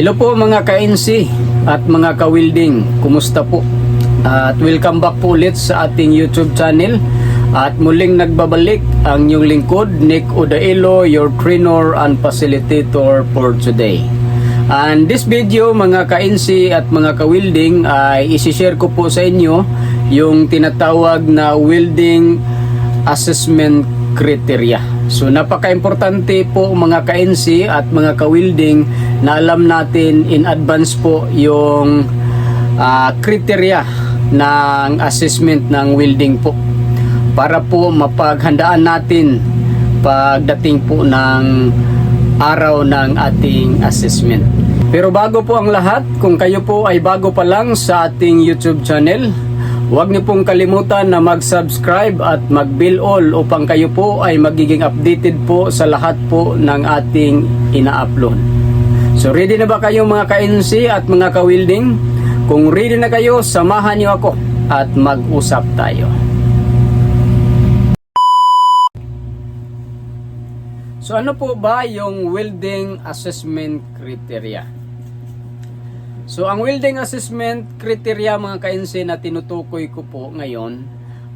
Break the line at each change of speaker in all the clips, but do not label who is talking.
Hello po mga ka-NC at mga ka-wielding. Kumusta po? At welcome back po ulit sa ating YouTube channel. At muling nagbabalik ang inyong lingkod, Nick Odaelo, your trainer and facilitator for today. And this video mga ka-NC at mga ka-wielding ay isishare ko po sa inyo yung tinatawag na welding assessment criteria. So napaka-importante po mga ka-NC at mga ka-wielding na alam natin in advance po yung ah, criteria ng assessment ng welding po para po mapaghandaan natin pagdating po ng araw ng ating assessment. Pero bago po ang lahat, kung kayo po ay bago pa lang sa ating YouTube channel, huwag niyo pong kalimutan na mag-subscribe at mag-bell all upang kayo po ay magiging updated po sa lahat po ng ating ina-upload. So ready na ba kayo mga ka-NC at mga ka-wielding? Kung ready na kayo, samahan niyo ako at mag-usap tayo. So ano po ba yung welding assessment criteria? So ang welding assessment criteria mga ka-NC na tinutukoy ko po ngayon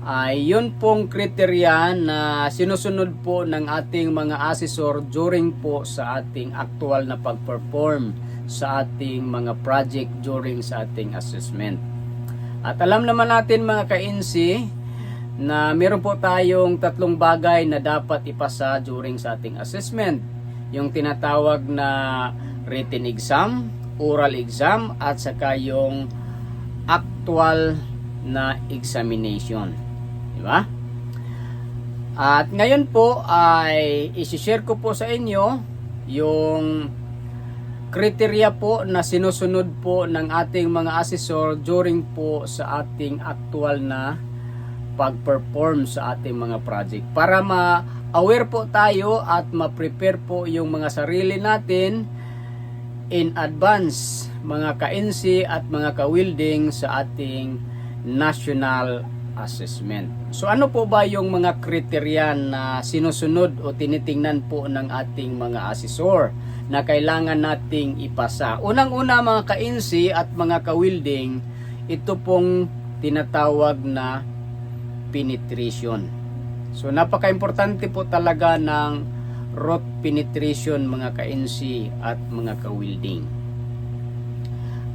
ay yun pong criteria na sinusunod po ng ating mga assessor during po sa ating actual na pag-perform sa ating mga project during sa ating assessment. At alam naman natin mga ka-NC na meron po tayong tatlong bagay na dapat ipasa during sa ating assessment. Yung tinatawag na written exam, oral exam, at saka yung actual na examination. Di ba? At ngayon po ay isi-share ko po sa inyo yung kriteria po na sinusunod po ng ating mga assessor during po sa ating actual na pag-perform sa ating mga project para ma-aware po tayo at ma-prepare po yung mga sarili natin in advance mga ka-NC at mga ka-wielding sa ating national assessment. So ano po ba yung mga kriteria na sinusunod o tinitingnan po ng ating mga assessor na kailangan nating ipasa? Unang-una mga ka-NC at mga ka-wielding, ito pong tinatawag na penetration. So napaka-importante po talaga ng root penetration mga ka-NC at mga ka-wielding.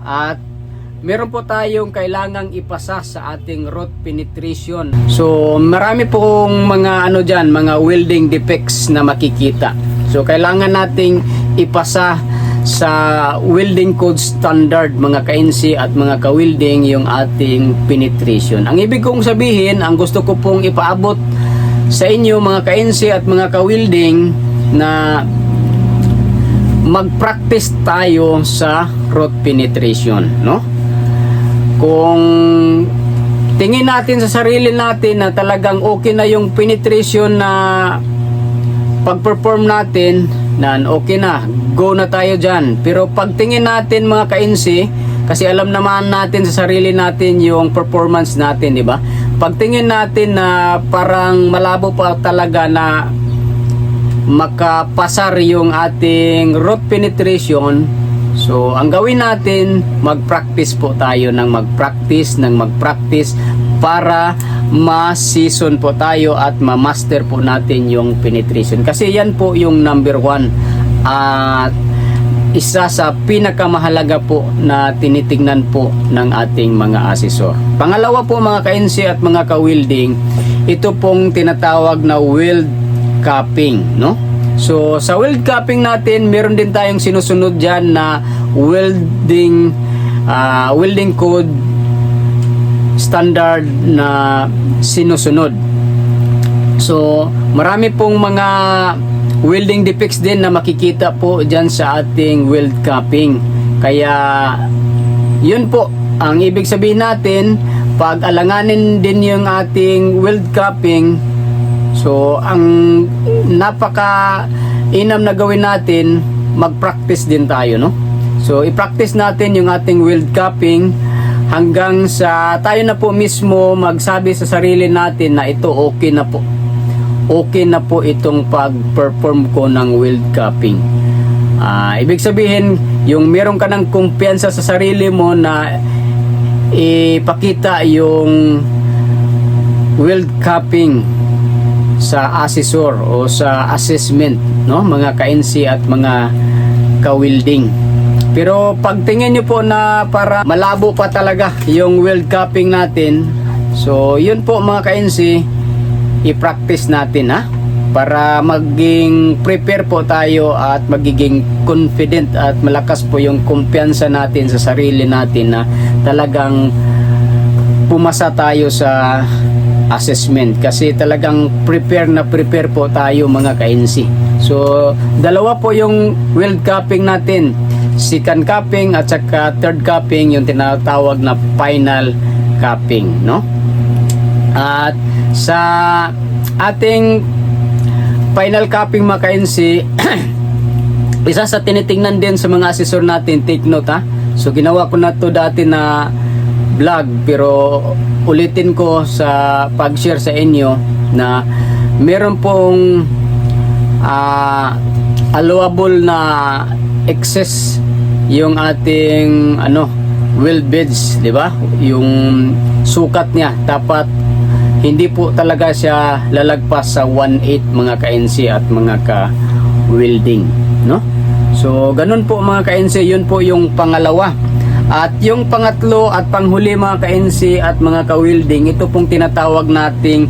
At meron po tayong kailangang ipasa sa ating root penetration. So marami pong mga ano diyan, mga welding defects na makikita. So kailangan nating ipasa sa welding code standard mga ka-NC at mga ka-welding yung ating penetration. Ang ibig kong sabihin, ang gusto ko pong ipaabot sa inyo mga ka-NC at mga ka-welding na mag-practice tayo sa root penetration, no? Kung tingin natin sa sarili natin na talagang okay na yung penetration na pag-perform natin, nan okay na, go na tayo dyan. Pero pagtingin natin mga ka-NC, kasi alam naman natin sa sarili natin yung performance natin, di ba? Pagtingin natin na parang malabo pa talaga na makapasar yung ating root penetration, so ang gawin natin, mag-practice po tayo ng mag-practice, ng mag-practice para ma-season po tayo at ma-master po natin yung penetration. Kasi yan po yung number one at isa sa pinakamahalaga po na tinitingnan po ng ating mga asesor. Pangalawa po mga ka-NC at mga ka-welding, ito pong tinatawag na weld cupping, no? So, sa weld cupping natin, meron din tayong sinusunod dyan na welding ah, welding code standard na sinusunod. So, marami pong mga welding defects din na makikita po dyan sa ating weld cupping. Kaya, yun po, ang ibig sabihin natin, pag alanganin din yung ating weld cupping, so, ang napaka inam na gawin natin, mag-practice din tayo, no? So, i-practice natin yung ating weld cupping hanggang sa tayo na po mismo magsabi sa sarili natin na ito okay na po. Okay na po itong pag-perform ko ng weld cupping. Ah, ibig sabihin, yung meron ka ng kumpiyansa sa sarili mo na ipakita yung weld cupping sa assessor o sa assessment no? Mga ka-NC at mga ka-welding. Pero pagtingin nyo po na para malabo pa talaga yung weld cupping natin so yun po mga ka-NC i-practice natin ha? Para maging prepare po tayo at magiging confident at malakas po yung kumpiyansa natin sa sarili natin na talagang pumasa tayo sa assessment kasi talagang prepare na prepare po tayo mga ka-NC. So, dalawa po yung weld cupping natin. Second cupping at saka third cupping yung tinatawag na final cupping, no? At sa ating final cupping mga ka-NC, isa sa tinitingnan din sa mga assessor natin, take note ha. So, ginawa ko na to dati na vlog pero ulitin ko sa pag-share sa inyo na meron pong ah, allowable na excess yung ating ano wheel beds, di ba? Yung sukat niya dapat hindi po talaga siya lalagpas sa 1/8 mga ka-NC at mga ka-welding, no? So, ganun po mga ka-NC, yun po yung pangalawa. At yung pangatlo at panghuli mga ka-NC at mga ka-welding, ito pong tinatawag nating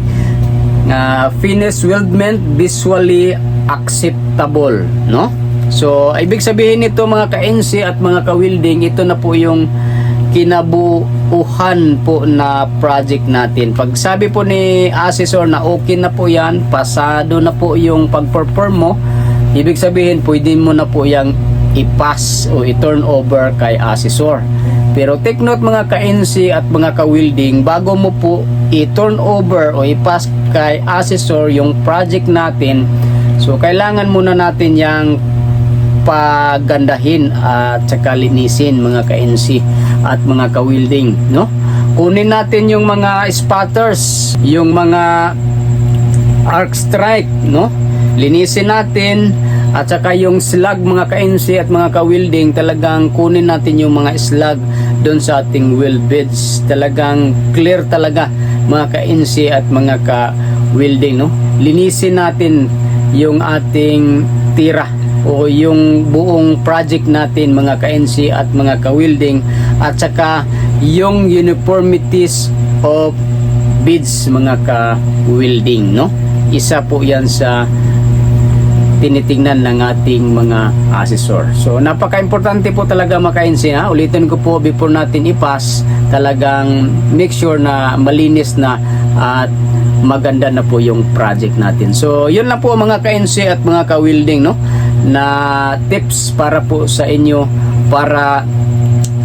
uh, finish weldment visually acceptable, no? So, ibig sabihin nito mga ka-NC at mga ka-welding, ito na po yung kinabuuhan po na project natin. Pag sabi po ni assessor na okay na po yan, pasado na po yung pag-perform mo, ibig sabihin pwede mo na po yung i-pass o i-turn over kay assessor. Pero take note mga ka-NC at mga ka-welding, bago mo po i-turn over o i-pass kay assessor yung project natin, so kailangan muna natin yung pagandahin at saka linisin mga ka-NC at mga ka-welding, no? Kunin natin yung mga spatters, yung mga arc strike, no? Linisin natin at saka yung slag mga ka-NC at mga ka-welding talagang kunin natin yung mga slag doon sa ating weld beds. Talagang clear talaga mga ka-NC at mga ka-welding, no? Linisin natin yung ating tira o yung buong project natin mga ka-NC at mga ka-welding at saka yung uniformities of beads mga ka-welding no isa po yan sa tinitingnan ng ating mga assessor. So napaka-importante po talaga maka-NC ha. Ulitin ko po before natin i-pass, talagang make sure na malinis na at maganda na po yung project natin. So yun lang po mga ka-NC at mga ka-welding no na tips para po sa inyo para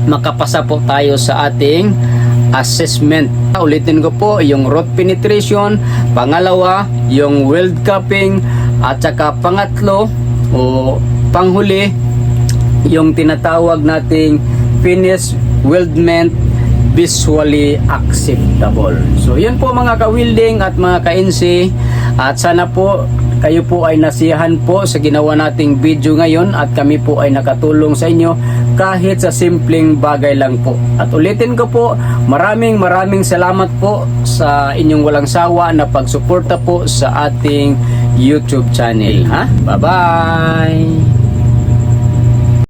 makapasa po tayo sa ating assessment. Ulitin ko po yung root penetration, pangalawa yung weld cupping, at saka pangatlo o panghuli yung tinatawag nating finish weldment visually acceptable. So yun po mga ka-welding at mga ka-NC at sana po kayo po ay nasiyahan po sa ginawa nating video ngayon at kami po ay nakatulong sa inyo kahit sa simpleng bagay lang po. At ulitin ko po, maraming maraming salamat po sa inyong walang sawa na pagsuporta po sa ating YouTube channel. Ha? Bye-bye!